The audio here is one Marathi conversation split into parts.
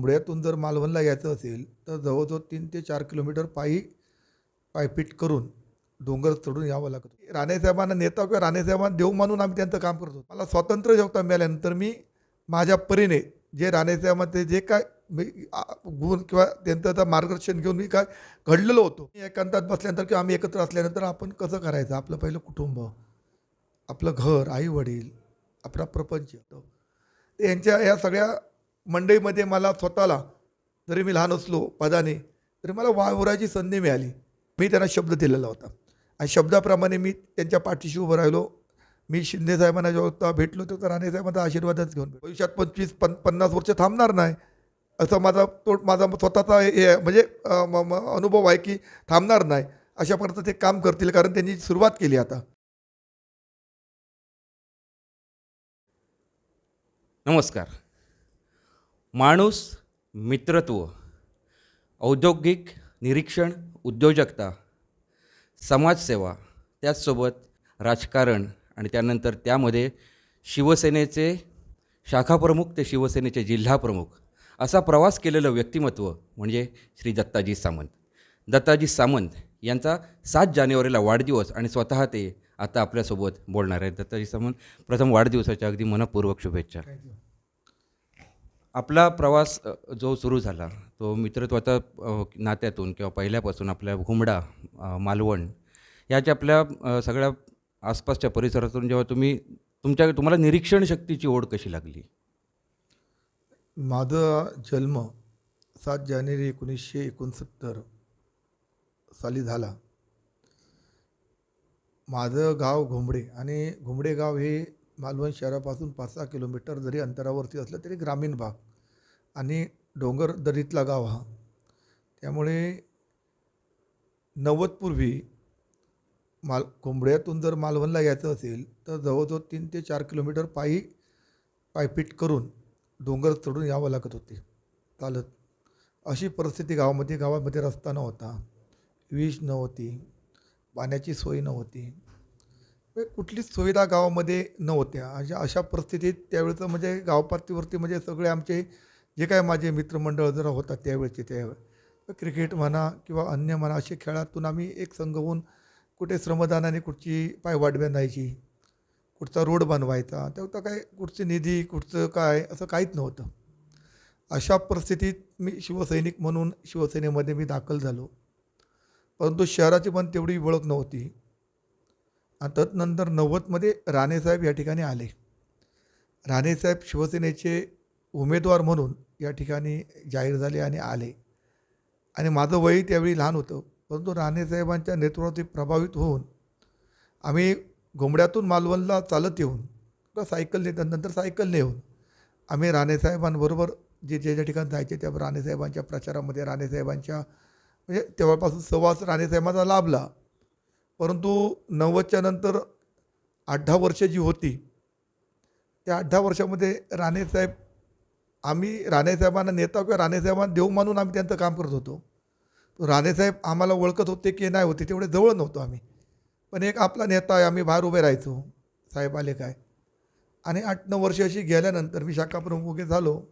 मुंबड्यातून जर मालवणला यायचं असेल तर जवळजवळ तीन ते चार किलोमीटर पायी पायपीट करून डोंगर चढून यावं लागतं. राणेसाहेबांना नेता किंवा राणेसाहेबांना देव मानून आम्ही त्यांचं काम करतो. मला स्वातंत्र्य जेव्हा मिळाल्यानंतर मी माझ्या परीने जे राणेसाहेबांचे जे काय मी गुण किंवा त्यांचं मार्गदर्शन घेऊन मी काय घडलेलो होतो. एकांतात बसल्यानंतर किंवा आम्ही एकत्र असल्यानंतर आपण कसं करायचं? आपलं पहिलं कुटुंब आपलं घर आई वडील आपला प्रपंच. यांच्या या सगळ्या मंडईमध्ये मला स्वतःला जरी मी लहान असलो पदाने तरी मला वावराची संधी मिळाली. मी त्यांना शब्द दिलेला होता. आणि शब्दाप्रमाणे मी त्यांच्या पाठीशी उभं राहिलो. मी शिंदे साहेबांना जेव्हा भेटलो तेव्हा राणे साहेबांचा आशीर्वादच घेऊन भविष्यात पंचवीस पन पन्नास वर्ष थांबणार नाही. असं माझा तो माझा स्वतःचा हे आहे. म्हणजे म- म- अनुभव आहे की थांबणार नाही. अशा प्रकारचं ते काम करतील कारण त्यांनी सुरुवात केली आता. नमस्कार. माणूस मित्रत्व औद्योगिक निरीक्षण उद्योजकता समाजसेवा त्याचसोबत राजकारण आणि त्यानंतर त्यामध्ये शिवसेनेचे शाखाप्रमुख ते शिवसेनेचे जिल्हाप्रमुख असा प्रवास केलेलं व्यक्तिमत्व म्हणजे श्री दत्ताजी सामंत. दत्ताजी सामंत यांचा सात जानेवारीला वाढदिवस आणि स्वतः ते आता आपल्यासोबत बोलणार आहेत. दत्ताजी सामंत प्रथम वाढदिवसाच्या अगदी मनपूर्वक शुभेच्छा. आपला प्रवास जो सुरू झाला तो मित्रत्वाच्या नात्यातून किंवा पहिल्यापासून आपल्या घुमडा मालवण याच्या आपल्या सगळ्या आसपासच्या परिसरातून जेव्हा तुम्ही तुमच्या तुम्हाला निरीक्षण शक्तीची ओढ कशी लागली? माझा जन्म सात जानेवारी एकोणीसशे एकोणसत्तर साली झाला. माझं गाव घुमडे आणि घुमडे गाव हे मालवण शहरापासून पाच सहा किलोमीटर जरी अंतरावरती असलं तरी ग्रामीण भाग आणि डोंगर दरीतला गाव हा. त्यामुळे नव्वदपूर्वी माल कोंबड्यातून जर मालवणला यायचं असेल तर जवळजवळ तीन ते चार किलोमीटर पायी पायपीट करून डोंगर चढून यावं लागत होते. चालत. अशी परिस्थिती गावामध्ये गावामध्ये रस्ता नव्हता. वीज नव्हती. पाण्याची सोय नव्हती. म्हणजे कुठलीच सुविधा गावामध्ये नव्हत्या. अशा अशा परिस्थितीत त्यावेळेचं म्हणजे गावपातळीवरती म्हणजे सगळे आमचे जे काय माझे मित्रमंडळ जरा होतात त्यावेळेचे त्यावेळेस क्रिकेट म्हणा किंवा अन्य म्हणा असे खेळातून आम्ही एक संघ होऊन कुठे श्रमदानाने कुठची पायवाट बांधायची कुठचा रोड बनवायचा तेव्हा काय कुठची निधी कुठचं काय असं काहीच नव्हतं. अशा परिस्थितीत मी शिवसैनिक म्हणून शिवसेनेमध्ये मी दाखल झालो. परंतु शहराची पण तेवढी ओळख नव्हती. आणि तदनंतर नव्वदमध्ये राणेसाहेब या ठिकाणी आले. राणेसाहेब शिवसेनेचे उमेदवार म्हणून या ठिकाणी जाहीर झाले आणि आले. आणि माझं वय त्यावेळी लहान होतं परंतु राणेसाहेबांच्या नेतृत्वात प्रभावित होऊन आम्ही घोंबड्यातून मालवणला चालत येऊन किंवा सायकलने नंतर सायकलने येऊन आम्ही राणेसाहेबांबरोबर जे जे ज्या ठिकाणी जायचे त्या राणेसाहेबांच्या प्रचारामध्ये राणेसाहेबांच्या म्हणजे तेव्हापासून सहवास राणेसाहेबांचा लाभला. परंतु नव्वदच्या नंतर आठ दहा वर्ष जी होती त्या आठ दहा वर्षामध्ये राणेसाहेब आम्ही राणेसाहेबांना नेता किंवा राणेसाहेबांना देव मानून आम्ही त्यांचं काम करत होतो. राणेसाहेब आम्हाला ओळखत होते की नाही होते तेवढे जवळ नव्हतो आम्ही. पण एक आपला नेता आहे आम्ही बाहेर उभे राहायचो. साहेब आले काय? आणि आठ नऊ वर्ष अशी गेल्यानंतर मी शाखा प्रमुख वगैरे झालो.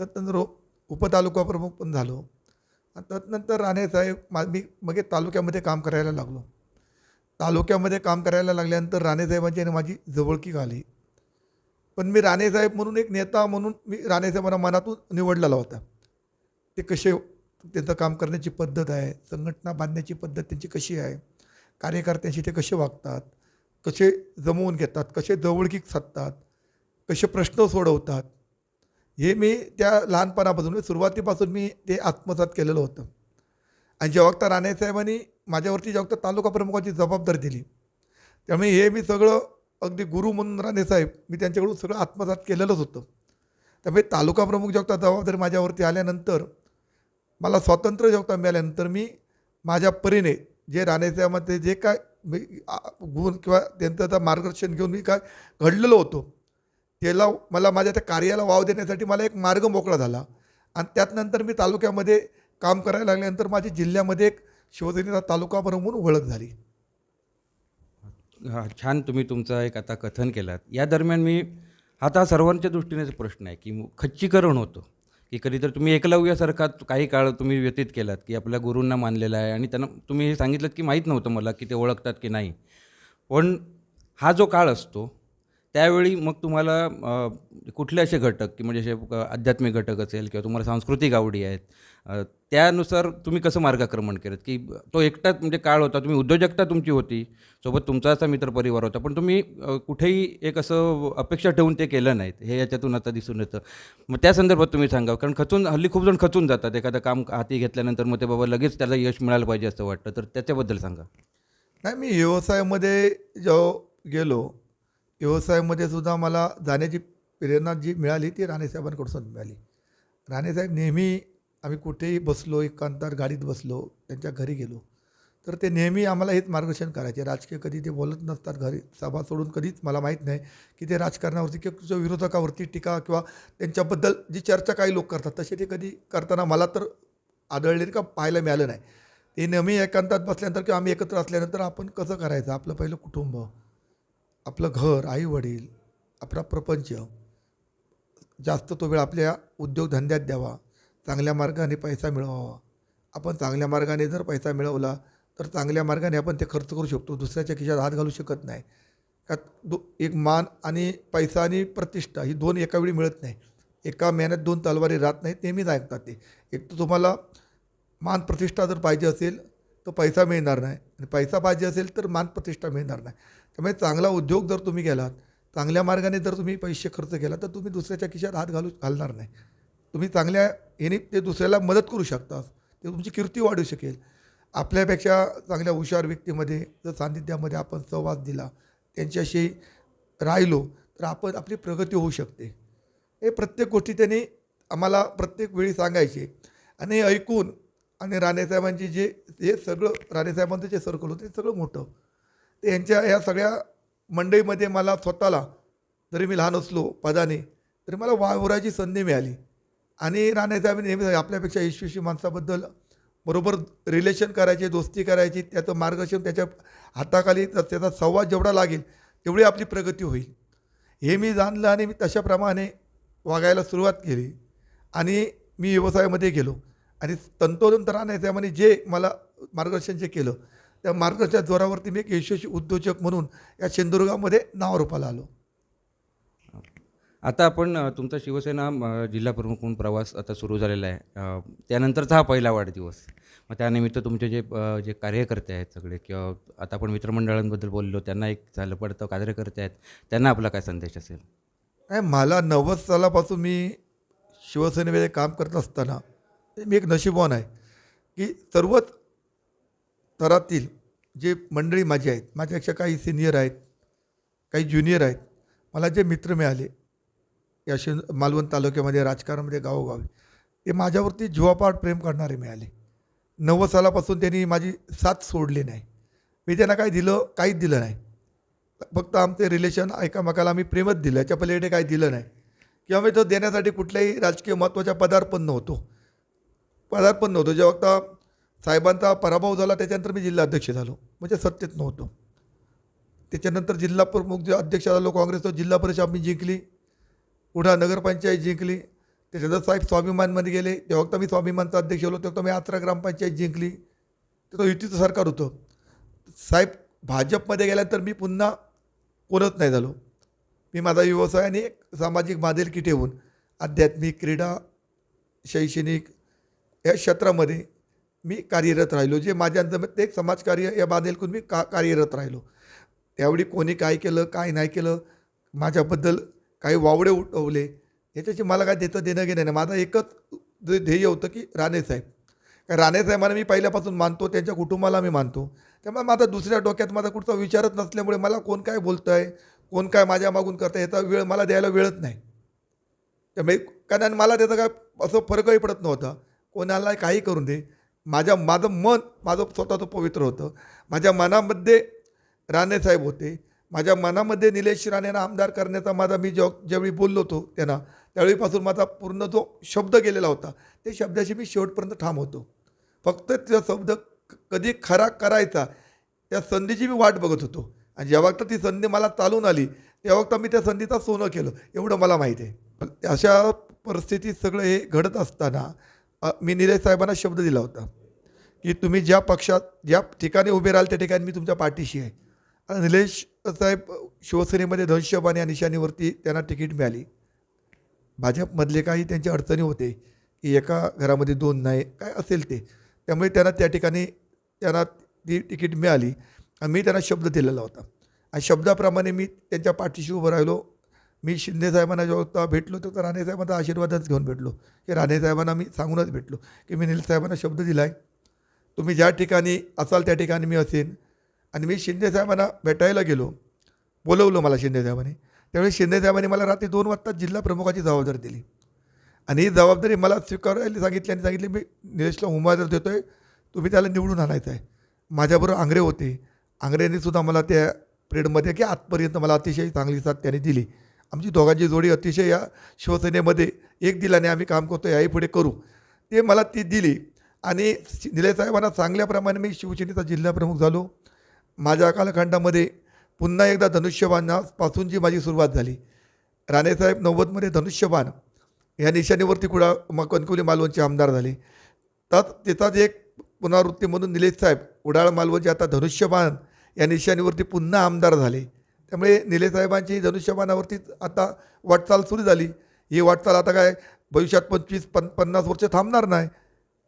तत्नंतर उपतालुका प्रमुख पण झालो. आणि तत्नंतर राणेसाहेब मा मी मग तालुक्यामध्ये काम करायला लागलो. तालुक्यामध्ये काम करायला लागल्यानंतर राणेसाहेबांची आणि माझी जवळकी आली. पण मी राणेसाहेब म्हणून एक नेता म्हणून मी राणेसाहेबांना मनातून निवडलेला होता. ते कसे त्यांचं काम करण्याची पद्धत आहे संघटना बांधण्याची पद्धत त्यांची कशी आहे कार्यकर्त्यांशी ते कसे वागतात कसे जमवून घेतात कसे जवळकीक साधतात कसे प्रश्न सोडवतात हे मी त्या लहानपणापासून सुरुवातीपासून मी ते आत्मसात केलेलं होतं. आणि जेव्हा राणेसाहेबांनी माझ्यावरती जेव्हा तालुका प्रमुखाची जबाबदारी दिली त्यामुळे हे मी सगळं अगदी गुरु म्हणून राणेसाहेब मी त्यांच्याकडून सगळं आत्मसात केलेलंच होतं. त्यामुळे तालुका प्रमुख जेव्हा जबाबदारी माझ्यावरती आल्यानंतर मला स्वातंत्र्य जेव्हा मिळाल्यानंतर मी माझ्या परीने जे राणेसाहेबांचे जे काय मी गुण किंवा त्यांचं मार्गदर्शन घेऊन मी काय घडलेलो होतो त्याला मला माझ्या त्या कार्याला वाव देण्यासाठी मला एक मार्ग मोकळा झाला. आणि त्यातनंतर मी तालुक्यामध्ये काम करायला लागल्यानंतर माझी जिल्ह्यामध्ये एक शिवसेनेचा तालुका म्हणून ओळख झाली. छान तुम्ही तुमचा एक आता कथन केलात. या दरम्यान मी आता सर्वांच्या दृष्टीनेच प्रश्न आहे की खच्चीकरण होतं. की कधीतरी तुम्ही एकलव्यासारखा काही काळ तुम्ही व्यतीत केलात की आपल्या गुरूंना मानलेला आहे आणि त्यांना तुम्ही हे सांगितलं की माहीत नव्हतं मला की ते ओळखतात की नाही. पण हा जो काळ असतो त्यावेळी मग तुम्हाला कुठले असे घटक की म्हणजे असे आध्यात्मिक घटक असेल किंवा तुम्हाला सांस्कृतिक आवडी आहेत त्यानुसार तुम्ही कसं मार्गक्रमण केलं? की तो एकटाच म्हणजे काळ होता तुम्ही उद्योजकता तुमची होती सोबत तुमचा असा मित्रपरिवार होता पण तुम्ही कुठेही एक असं अपेक्षा ठेवून ते केलं नाहीत हे याच्यातून आता दिसून येतं. मग त्या संदर्भात तुम्ही सांगा कारण खचून हल्ली खूप जण खचून जातात एखादं काम हाती घेतल्यानंतर मग ते बाबा लगेच त्याला यश मिळालं पाहिजे असं वाटतं तर त्याच्याबद्दल सांगा. नाही मी व्यवसायामध्ये जेव्हा गेलो व्यवसायामध्ये सुद्धा मला जाण्याची प्रेरणा जी मिळाली ती राणेसाहेबांकडून मिळाली. राणेसाहेब नेहमी आम्ही कुठेही बसलो एकांतात गाडीत बसलो त्यांच्या घरी गेलो. तर ते नेहमी आम्हाला हेच मार्गदर्शन करायचे. राजकीय कधी ते बोलत नसतात घरी. सभा सोडून कधीच मला माहीत नाही की ते राजकारणावरती किंवा तुझ्या विरोधकावरती टीका किंवा त्यांच्याबद्दल जी चर्चा काही लोक करतात तसे ते कधी करताना मला तर आदळले का पाहायला मिळालं नाही. ते नेहमी एकांतात बसल्यानंतर किंवा आम्ही एकत्र असल्यानंतर आपण कसं करायचं? आपलं पहिलं कुटुंब आपलं घर आई वडील आपला प्रपंच. जास्त तो वेळ आपल्या उद्योगधंद्यात द्यावा. चांगल्या मार्गाने पैसा मिळवावा. आपण चांगल्या मार्गाने जर पैसा मिळवला तर चांगल्या मार्गाने आपण ते खर्च करू शकतो. दुसऱ्याच्या खिशात हात घालू शकत नाही. का दो एक मान आणि पैसा आणि प्रतिष्ठा ही दोन एका वेळी मिळत नाही. एका मेहनत दोन तलवारी राहत नाहीत नेहमीच ऐकतात ते. एक तर तुम्हाला मान प्रतिष्ठा जर पाहिजे असेल तर पैसा मिळणार नाही. आणि पैसा पाहिजे असेल तर मान प्रतिष्ठा मिळणार नाही. त्यामुळे चांगला उद्योग जर तुम्ही केलात चांगल्या मार्गाने जर तुम्ही पैसे खर्च केला तर तुम्ही दुसऱ्याच्या खिशात हात घालू घालणार नाही. तुम्ही चांगल्या याने ते दुसऱ्याला मदत करू शकता. ते तुमची कीर्ती वाढू शकेल. आपल्यापेक्षा चांगल्या हुशार व्यक्तीमध्ये जर सान्निध्यामध्ये आपण सहवास दिला त्यांच्याशी राहिलो तर आपण आपली प्रगती होऊ शकते. हे प्रत्येक गोष्टी त्यांनी आम्हाला प्रत्येक वेळी सांगायचे. आणि हे ऐकून आणि राणेसाहेबांची जे हे सगळं राणेसाहेबांचं जे सर्कल होतं ते सगळं मोठं. ते यांच्या ह्या सगळ्या मंडईमध्ये मला स्वतःला जरी मी लहान असलो पदाने तरी मला वावरायची संधी मिळाली. आणि राणेसाहेबांनी नेहमी आपल्यापेक्षा यशस्वी माणसाबद्दल बरोबर रिलेशन करायचे दोस्ती करायची त्याचं मार्गदर्शन त्याच्या हाताखाली तर त्याचा संवाद जेवढा लागेल तेवढी आपली प्रगती होईल. हे मी जाणलं आणि मी तशाप्रमाणे वागायला सुरुवात केली. आणि मी व्यवसायामध्ये गेलो. आणि तंतोतंत राणेसाहेबांनी जे मला मार्गदर्शन जे केलं त्या मार्गदर्शनाच्या जोरावरती मी एक यशस्वी उद्योजक म्हणून या सिंधुदुर्गामध्ये नावारूपाला आलो. आता आपण तुमचा शिवसेना अ, जिल्हा प्रमुख म्हणून प्रवास आता सुरू झालेला आहे. त्यानंतरचा हा पहिला वाढदिवस. मग त्यानिमित्त तुमचे जे जे कार्यकर्ते आहेत सगळे किंवा आता आपण मित्रमंडळांबद्दल बोललो त्यांना एक झालं पडतं कार्यकर्ते आहेत त्यांना आपला काय संदेश असेल? नाही मला नव्वद सालापासून मी शिवसेनेमध्ये काम करत असताना मी एक नशीबवान आहे की सर्वच थरातील जे मंडळी माझी आहेत माझ्यापेक्षा काही सिनियर आहेत काही ज्युनियर आहेत मला जे मित्र मिळाले या शिव मालवण तालुक्यामध्ये राजकारणामध्ये गावोगावी ते माझ्यावरती जीवापाड प्रेम करणारे मिळाले. नव्वद सालापासून त्यांनी माझी साथ सोडली नाही. मी त्यांना काही दिलं काहीच दिलं नाही. फक्त आमचे रिलेशन एकामेकाला आम्ही प्रेमच दिलं याच्या पलीकडे काही दिलं नाही. किंवा मी तो देण्यासाठी कुठल्याही राजकीय महत्त्वाच्या पदार्पण नव्हतो. पदार्पण नव्हतो. जेव्हा आता साहेबांचा पराभव झाला त्याच्यानंतर मी जिल्हाध्यक्ष झालो. म्हणजे सत्तेत नव्हतो. त्याच्यानंतर जिल्हा प्रमुख जे अध्यक्ष झालो काँग्रेसचा जिल्हा परिषद आम्ही जिंकली. पुढं नगरपंचायत जिंकली त्याच्यानंतर साहेब स्वाभिमानमध्ये गेले तेव्हा तर मी स्वाभिमानचा अध्यक्ष होलो तेव्हा मी आत्रा ग्रामपंचायत जिंकली. तेव्हा युतीचं सरकार होतं. साहेब भाजपमध्ये गेल्यानंतर मी पुन्हा कोणत नाही झालो. मी माझा व्यवसाय आणि एक सामाजिक बांधिलकी ठेवून आध्यात्मिक क्रीडा शैक्षणिक या क्षेत्रामध्ये मी कार्यरत राहिलो. जे माझ्या ते समाजकार्य या बांधिलकून मी का कार्यरत राहिलो. त्यावेळी कोणी काय केलं काय नाही केलं माझ्याबद्दल काही वावडे उठवले याच्याशी मला काय देतं देणं घेणं नाही. माझं एकच जे ध्येय होतं की राणेसाहेब काय राणेसाहेबांना मी पहिल्यापासून मानतो त्यांच्या कुटुंबाला मी मानतो. त्यामुळे माझा दुसऱ्या डोक्यात माझा कुठचा विचारच नसल्यामुळे मला कोण काय बोलतं आहे कोण काय माझ्या मागून करतं याचा वेळ मला द्यायला वेळच नाही. त्यामुळे कारण मला त्याचा काय असं फरकही पडत नव्हता. कोणाला काही करून दे. माझ्या माझं मन माझं स्वतःचं पवित्र होतं. माझ्या मनामध्ये राणेसाहेब होते. माझ्या मनामध्ये निलेश राणेंना आमदार करण्याचा माझा मी जेव ज्यावेळी बोललो होतो त्यांना त्यावेळीपासून माझा पूर्ण जो शब्द गेलेला होता ते शब्दाशी मी शेवटपर्यंत ठाम होतो. फक्त त्या शब्द कधी खरा करायचा त्या संधीची मी वाट बघत होतो. आणि जेव्हा तर ती संधी मला चालून आली तेव्हा तर मी त्या संधीचा सोनं केलं एवढं मला माहीत आहे. अशा परिस्थितीत सगळं हे घडत असताना मी निलेश साहेबांना शब्द दिला होता की तुम्ही ज्या पक्षात ज्या ठिकाणी उभे राहाल त्या ठिकाणी मी तुमच्या पाठीशी आहे. निलेश साहेब शिवसेनेमध्ये धनुष्यबाण या निशाणीवरती त्यांना तिकीट मिळाली. भाजपमधले काही त्यांच्या अडचणी होते की एका घरामध्ये दोन नाही काय असेल ते. त्यामुळे त्यांना त्या ठिकाणी त्यांना ती तिकीट मिळाली. आणि मी त्यांना शब्द दिलेला होता. आणि शब्दाप्रमाणे मी त्यांच्या पाठीशी उभं राहिलो. मी शिंदे साहेबांना जेव्हा भेटलो तर राणे साहेबांचा आशीर्वादच घेऊन भेटलो. की राणे साहेबांना मी सांगूनच भेटलो की मी नील साहेबांना शब्द दिला आहे तुम्ही ज्या ठिकाणी असाल त्या ठिकाणी मी असेन. आणि मी शिंदे साहेबांना भेटायला गेलो बोलवलं मला शिंदेसाहेबांनी त्यावेळी शिंदेसाहेबांनी मला रात्री दोन वाजता जिल्हा प्रमुखाची जबाबदारी दिली. आणि ही जबाबदारी मला स्वीकारायला सांगितली आणि सांगितली मी निलेशला उमेदवार देतो आहे तुम्ही त्याला निवडून आणायचं आहे माझ्याबरोबर आंग्रे होते. आंग्रेंनी सुद्धा मला त्या पिरियडमध्ये की आजपर्यंत मला अतिशय चांगली साथ त्याने दिली. आमची दोघांची जोडी अतिशय या शिवसेनेमध्ये एक दिलाने आम्ही काम करतो याही पुढे करू. ते मला ती दिली. आणि शि- साहेबांना चांगल्याप्रमाणे मी शिवसेनेचा जिल्हाप्रमुख झालो. माझ्या कालखंडामध्ये पुन्हा एकदा धनुष्यबाणापासून जी माझी सुरुवात झाली. राणेसाहेब नव्वदमध्ये धनुष्यबाण या निशाणीवरती कुडा म कणकवली मालवणचे आमदार झाले. त्यात त्याचाच एक पुनरावृत्ती म्हणून निलेश साहेब उडाळ मालवणचे आता धनुष्यबाण या निशाणीवरती पुन्हा आमदार झाले. त्यामुळे निलेश साहेबांची धनुष्यबाणावरती आता वाटचाल सुरू झाली. ही वाटचाल आता काय भविष्यात पंचवीस पन पन्नास वर्ष थांबणार नाही.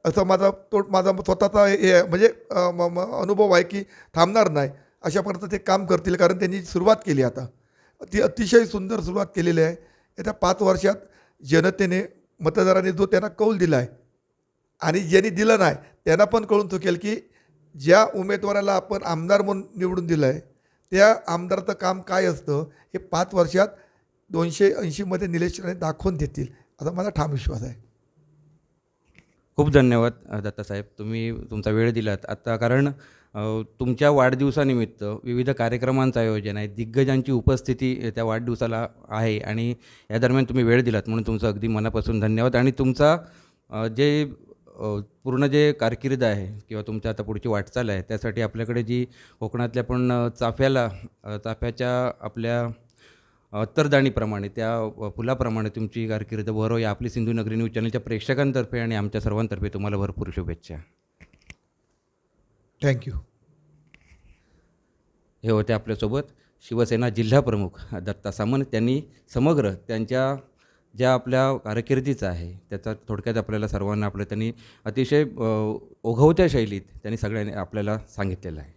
असं माझा तो माझा स्वतःचा हे म्हणजे म- म- अनुभव आहे की थांबणार नाही. अशा प्रकारचं ते काम करतील कारण त्यांनी सुरुवात केली आता. ती अतिशय सुंदर सुरुवात केलेली आहे. येत्या पाच वर्षात जनतेने मतदाराने जो त्यांना कौल दिला आहे आणि ज्यांनी दिलं नाही त्यांना पण कळून चुकेल की ज्या उमेदवाराला आपण आमदार म्हणून निवडून दिलं आहे त्या आमदाराचं काम काय असतं हे पाच वर्षात दोनशे ऐंशीमध्ये निलेश राणे दाखवून देतील. असा माझा ठाम विश्वास आहे. खूप धन्यवाद दत्तासाहेब. तुम्ही तुमचा वेळ दिलात. आता कारण तुमच्या वाढदिवसानिमित्त विविध कार्यक्रमांचं आयोजन आहे. दिग्गजांची उपस्थिती त्या वाढदिवसाला आहे आणि या दरम्यान तुम्ही वेळ दिलात म्हणून तुमचं अगदी मनापासून धन्यवाद. आणि तुमचा जे पूर्ण जे कारकीर्द आहे किंवा तुमच्या आता पुढची वाटचाल आहे त्यासाठी आपल्याकडे जी कोकणातल्या पण चाफ्याला चाफ्याच्या आपल्या अत्तरदाणीप्रमाणे त्या अ, फुलाप्रमाणे तुमची कारकीर्द बरो या आपली सिंधू नगरी न्यूज चॅनलच्या प्रेक्षकांतर्फे आणि आमच्या सर्वांतर्फे तुम्हाला भरपूर शुभेच्छा. थँक्यू हे होते आपल्यासोबत शिवसेना जिल्हा प्रमुख दत्ता सामंत. त्यांनी समग्र त्यांच्या ज्या आपल्या कारकिर्दीचं आहे त्याचा थोडक्यात आपल्याला सर्वांना आपलं त्यांनी अतिशय ओघवत्या शैलीत त्यांनी सगळ्यांनी आपल्याला सांगितलेलं आहे.